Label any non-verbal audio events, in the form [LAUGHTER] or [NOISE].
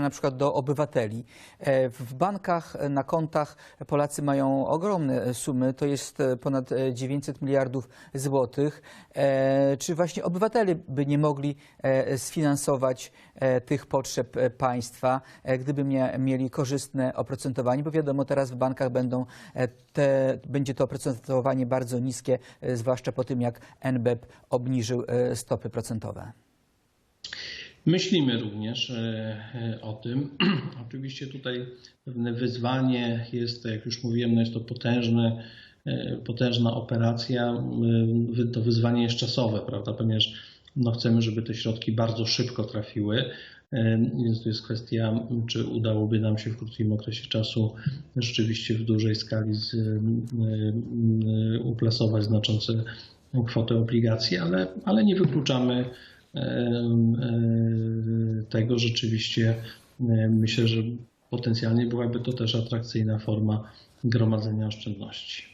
na przykład do obywateli. E, W bankach, e, na kontach Polacy mają ogromne sumy, to jest e, ponad e, 900 miliardów złotych. Czy właśnie obywatele by nie mogli sfinansować tych potrzeb państwa, gdyby mieli korzystne oprocentowanie? Bo wiadomo, teraz w bankach będą te, będzie to oprocentowanie bardzo niskie, zwłaszcza po tym, jak NBP obniżył stopy procentowe. Myślimy również e, e, o tym. [CLEARS THROAT] Oczywiście tutaj pewne wyzwanie jest, tak jak już mówiłem, no jest to potężne, e, potężna operacja. To wyzwanie jest czasowe, prawda, ponieważ no chcemy, żeby te środki bardzo szybko trafiły. Więc to jest kwestia, czy udałoby nam się w krótkim okresie czasu rzeczywiście w dużej skali z, uplasować znaczące kwoty obligacji, ale, ale nie wykluczamy tego rzeczywiście e, myślę, że potencjalnie byłaby to też atrakcyjna forma gromadzenia oszczędności.